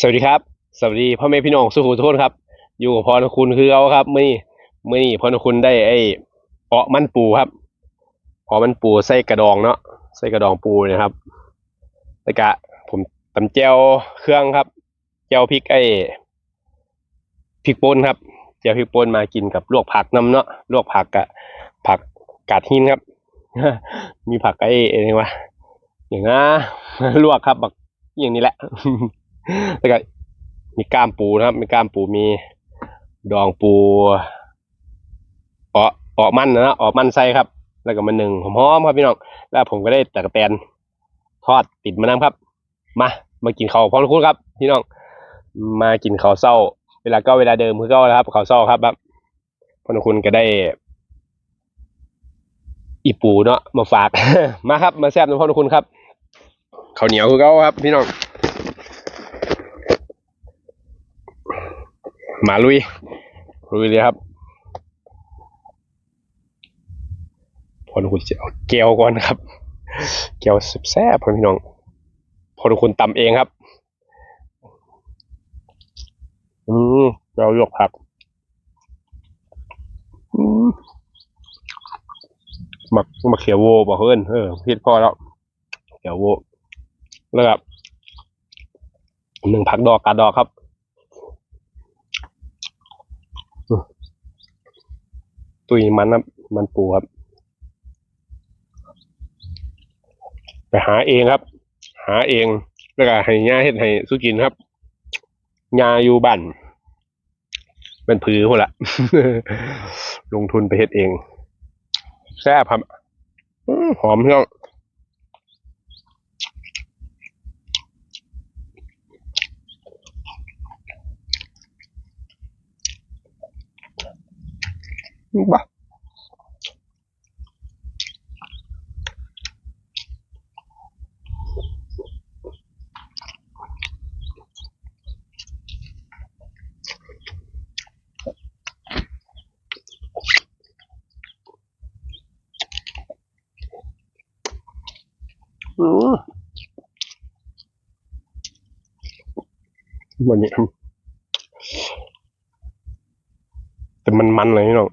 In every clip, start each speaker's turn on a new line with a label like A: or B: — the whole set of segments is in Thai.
A: สวัสดีครับ สวัสดีพ่อแม่พี่น้องสุขุทุกคนครับ อยู่กับพรคุณคือเอาครับมื่อนี้มื่อนี้พรคุณได้ไอ้เปาะมันปูครับเปาะมันปูใส่กระดองเนาะใส่กระดองปูเนะครับแล้วก็ผมตำแจวเครื่องครับแจวพริกไอ้พริกป่นครับแจวพริกป่นมากินกับลวกผักน้ำเนาะลวกผักกะผักกาดหินครับ มีผักไอ้อะไรวะอย่างนะลวกครับแบักอย่างนี้แหละ แล้วก็มีก้ามปูนะครับ มีก้ามปูมีดองปูออออกมันนะออกมันใส่ครับ แล้วก็มาหนึ่งหอมๆครับพี่น้อง แล้วผมก็ได้ตะกะแตนทอดติดมานำครับ มามากินข้าวพร้อมทุกคนครับ พี่น้อง มากินข้าวเศร้า เวลาก็เวลาเดิมคือก็แล้วครับข้าวเศร้าครับครับพอคุณก็ได้ อีปูเนาะมาฝาก มาครับ มาแซ่บนะพ่อคุณครับข้าวเหนียวคือเขาครับ พี่น้อง มาลุย ลุยเลยครับพอทุกคนจะเอาแก้วก่อนครับแก้วแซ่บๆพี่น้อง พอทุกคนตำเองครับ อืมเราลวกผักอืมหมักหมักเขียวโวบอกเพื่อนเออพิดพอแล้ว เขียวโวแล้วก็หนึ่งผักดอกกาดอกครับ ตุยมันครับมันปูครับ ไปหาเองครับ หาเอง แล้วก็ให้ย่าเห็ดให้สุกินครับยาอยู่บ้านเป็นผือพนละลงทุนไปเฮ็ดเองแซ่บครับหอมเพียง บ้าอืมวันนี้แต่มันมันเลยพี่น้อง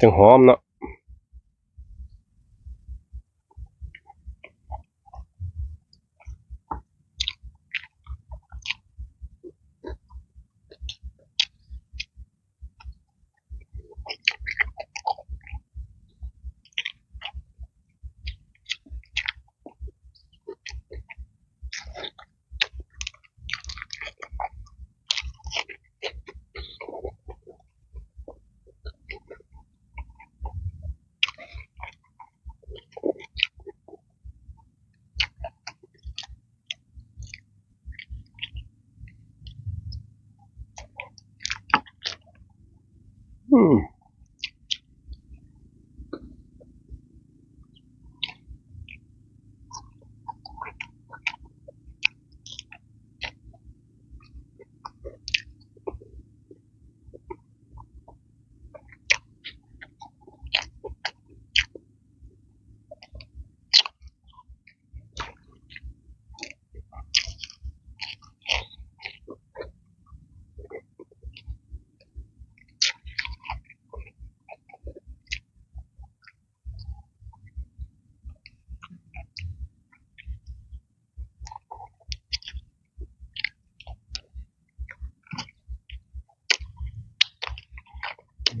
A: ถึงหอมเนาะ อื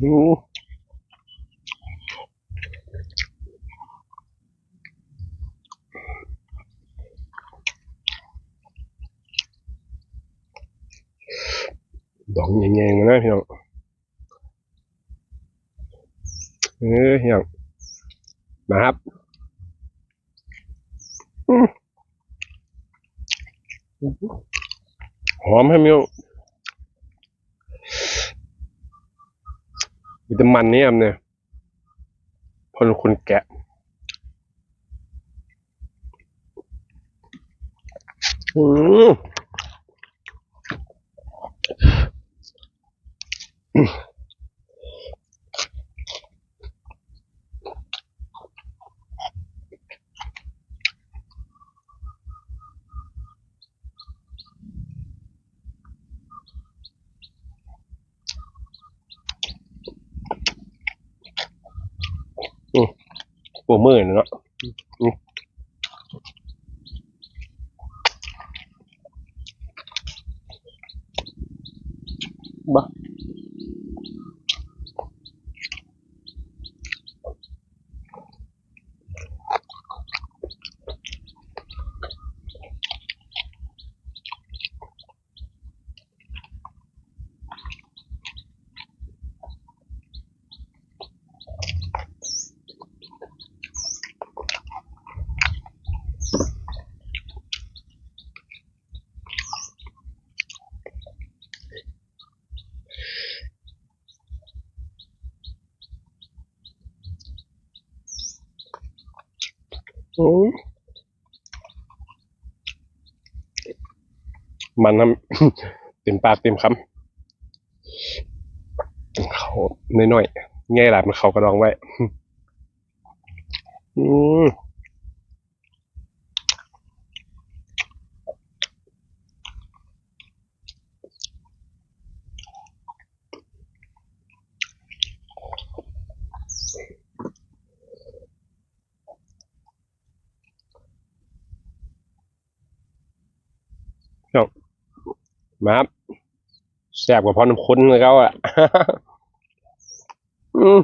A: ดองแยงๆมานะพี่น้องเออพี่น้องมาครับหอมให้มี วิตามันนี่ยมเนี่ยพอคุณแกะอืม ปูมือเนาะ มันน้ำเต็มปากเต็มคำเขาน้อยๆง่ายหลามันเขากระดองไว้ อืม มาครับแซ่บกว่าพอน้ำข้นเลยเขาอะอืม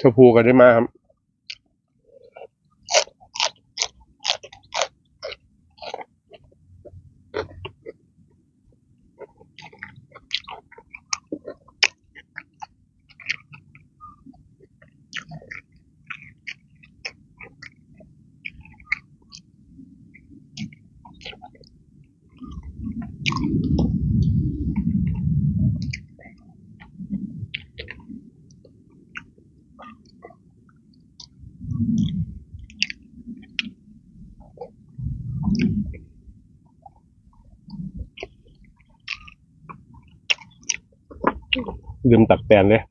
A: ชมพูกันได้มาครับ ลืมตักแตนเลย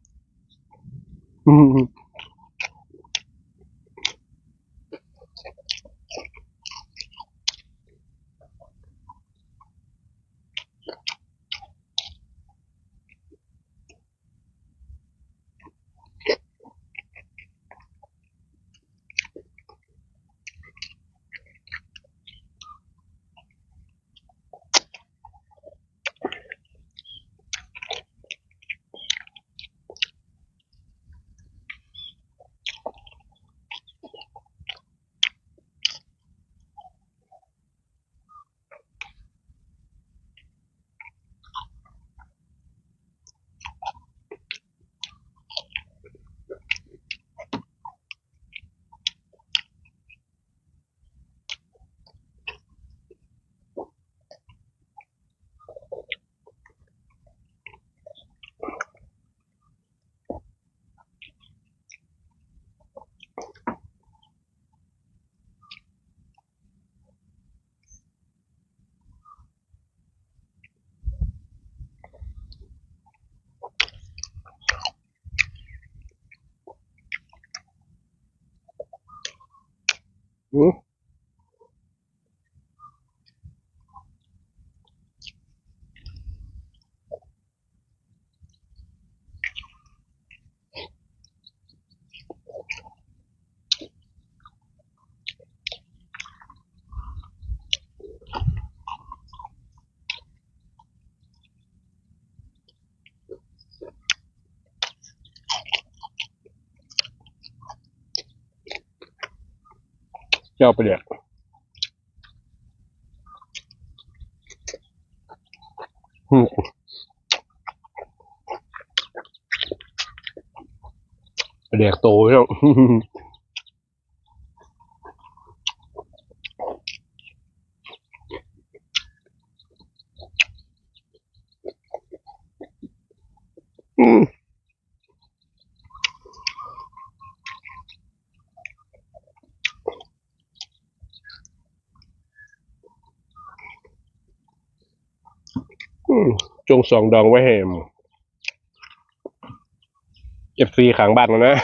A: อื จ้าไปเดี๋ยวอืมเด็กโตแล้ว จงสองดองไว้ให้เอฟซีขังบ้านกันนะ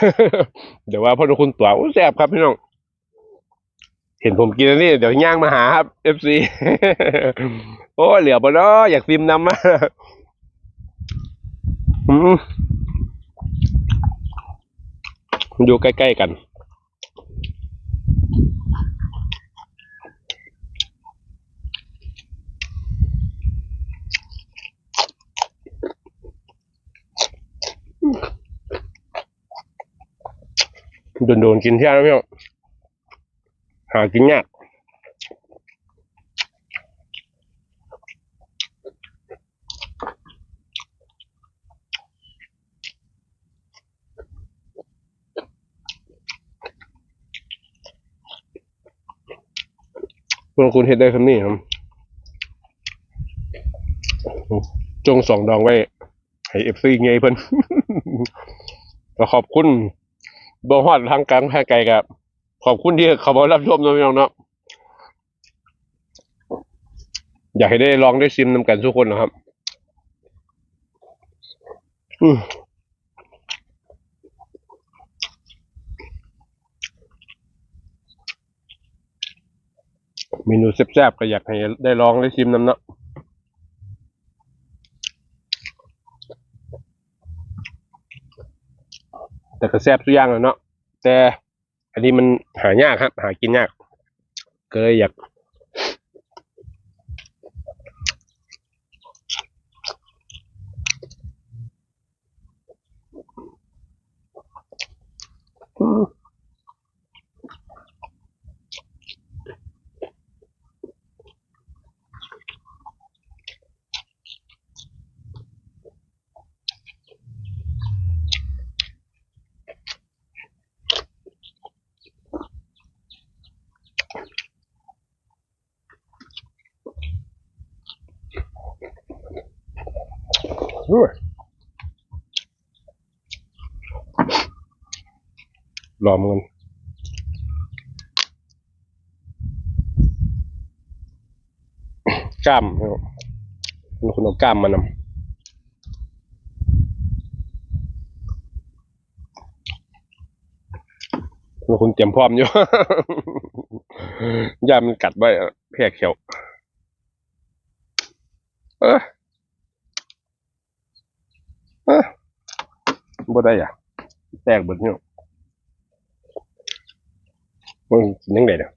A: เดี๋ยวว่าพ่อทุกคุณตัวอู้แซ่บครับพี่น้อง เห็นผมกินอันนี้เดี๋ยวย่างมาหาครับ FC โอ้เหลือบเนาะอยากซิมน้ำมาอืมอยู่ใกล้ ๆ กัน โดนๆกินเที่ยวนะพี่น้องหากินยากพวกคุณเห็ดได้คำนี้ครับ จงสองดองไว้ ให้เอฟซีไงเพิ่นขอบคุณ บ่ฮอดทางกลางทางไกลกับขอบคุณที่เขามารับชมนะพี่น้องเนาะอยากให้ได้ลองได้ซิมนำกันทุกคนนะครับเมนูแซ่บๆก็อยากให้ได้ลองได้ชิมน้ำเนาะ แต่ ก็แซ่บทุกอย่างเลยเนาะแต่อันนี้มันหายากครับ หากินยากก็เลยอยากอืม อุ้ยรอมันกล้ามครับคุณเอากล้ามมานำมันคุณเตรียมพร้อมอยู่ ยามันกัดไว้แพร่เขียว เออเออ บ่ได้อะ แตกเบิดเนี่ยมันกินยังไงเนี่ย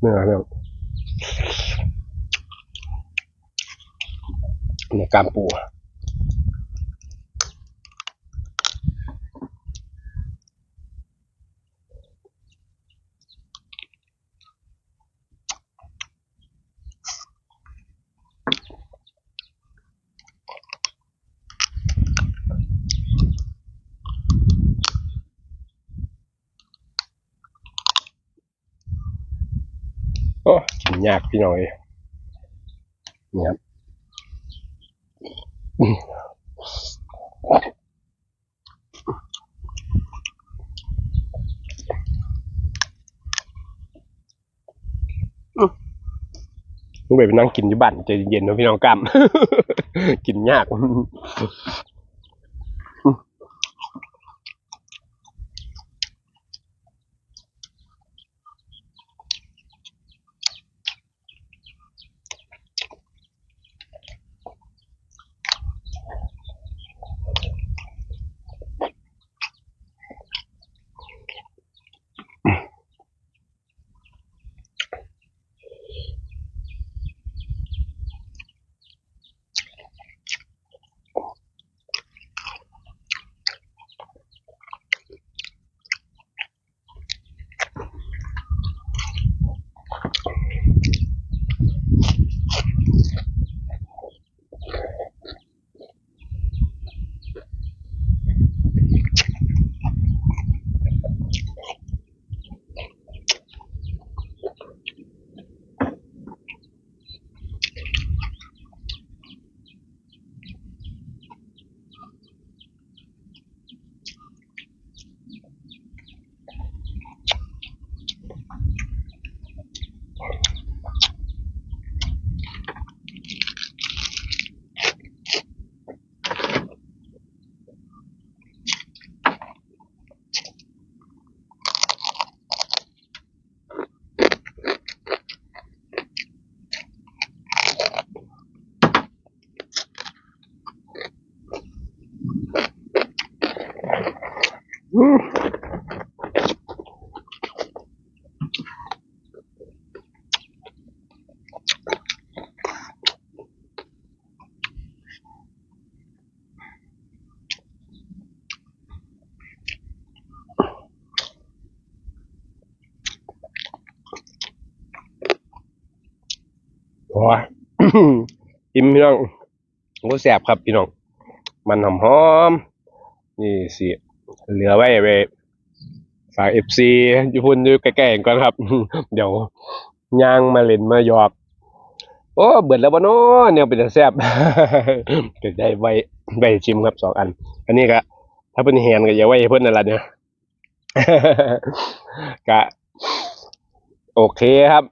A: เนื้อเนี่ยเนื้อกามปู อ้กินยากพี่น้อยนี่ครับอืมต้องไปนั่งกินที่บ้านใจเย็นๆนะพี่น้องกล้ามกินยาก โอ้ยอิ่มพี่น้องโอ้แสบครับพี่น้อง มันหอมหอมนี่สิ เหลือไว้ไปฝากเอฟซีอยู่พุ่นอยู่ใกล้ๆกันก่อนครับ เดี๋ยวย่างมาเล่นมาหยอก โอ้เบิดแล้วบ่เนาะเนี่ยเป็นแต่แซ่บก็ได้ไว้ไว้ชิมครับสองอัน อันนี้ก็ถ้าเพิ่นแฮนก็อย่าไว้ให้เพิ่นนั่นล่ะเนี่ยก็โอเคครับ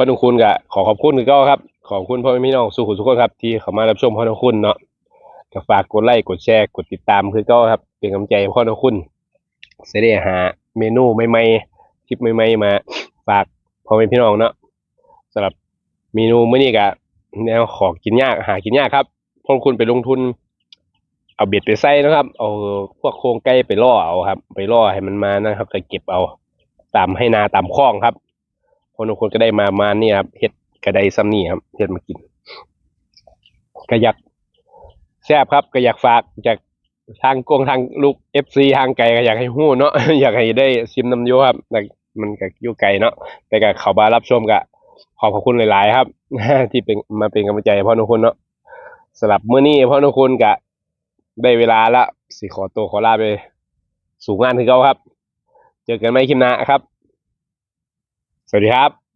A: พ่อทุกคุณก็ขอขอบคุณคือเก็ครับ ขอบคุณพ่อแม่พี่น้องสุขุทุกคนครับ ที่เข้ามารับชมพ่อทุกคุณเนาะก็ฝากกดไลค์กดแชร์กดติดตามคือเก็ครับ เป็นกำลังใจให้พ่อทุกคุณจะได้หาเมนูใหม่ๆคลิปใหม่ๆมาฝากพ่อแม่พี่น้องเนาะสำหรับเมนูมื้อนี้ก็แนวของกินยากหากินยากครับพ่อคุณไปลงทุน เอาเบ็ดไปใส่นะครับ เอาพวกโครงไก่ไปล่อเอาครับ ไปล่อให้มันมานะครับก็เก็บเอาตามให้นาตามคลองครับ คนบางคนก็ได้มามานี่ครับเฮ็ดกระไดซ้ำนี่ครับเฮ็ดมากินก็อยากแซ่บครับก็อยากฝากจากทางกงทางลูกเอฟซีทางไกลก็อยากให้ฮู้เนาะอยากให้ได้ชิมน้ำโยครับแต่มันก็อยู่ไกลเนาะแต่ก็เขามารับชมก็ขอบพระคุณหลาย ๆ ครับ ที่เป็นมาเป็นกำลังใจพ่อทุกคนเนาะสำหรับเมื้อนี้พ่อทุกคนก็ได้เวลาละสิขอตัวขอลาไป สู่งานคือเก่าครับ เจอกันใหม่คลิปหน้าครับ สวัสดีครับ